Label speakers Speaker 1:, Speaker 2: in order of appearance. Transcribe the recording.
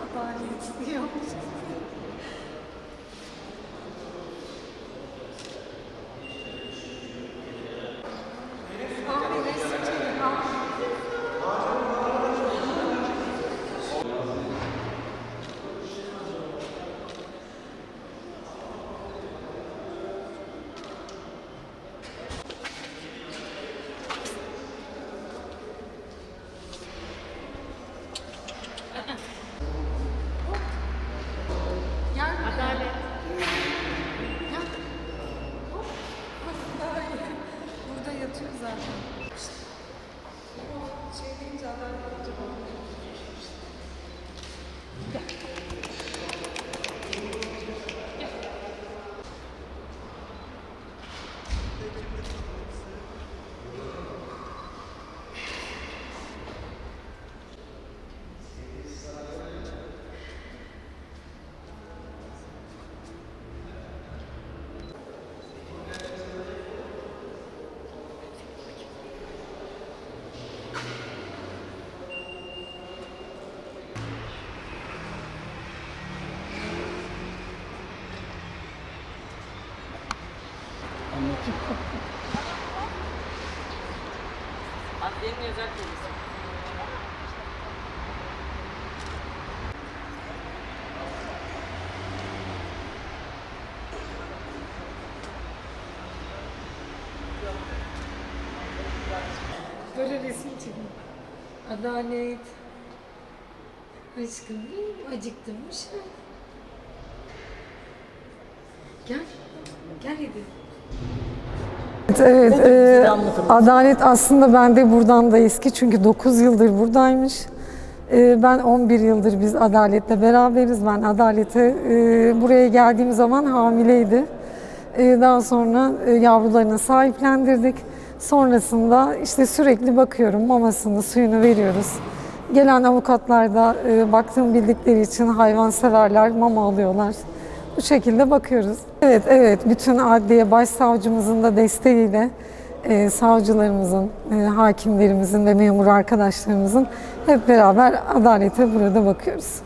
Speaker 1: Adalet diyor. zaten.
Speaker 2: Şey deyince adam acaba Böyle resim çekin. Adalet. Aşkım acıktırmış. Gel. Gel hadi.
Speaker 3: Evet, e, Adalet aslında ben de buradan da eski çünkü 9 yıldır buradaymış. E, ben 11 yıldır biz Adalet'le beraberiz. Ben Adalet'e e, buraya geldiğim zaman hamileydi. E, daha sonra e, yavrularını sahiplendirdik. Sonrasında işte sürekli bakıyorum, mamasını, suyunu veriyoruz. Gelen avukatlar da e, baktığım bildikleri için hayvanseverler mama alıyorlar. Bu şekilde bakıyoruz. Evet, evet. Bütün adliye başsavcımızın da desteğiyle e, savcılarımızın, e, hakimlerimizin ve memur arkadaşlarımızın hep beraber adalete burada bakıyoruz.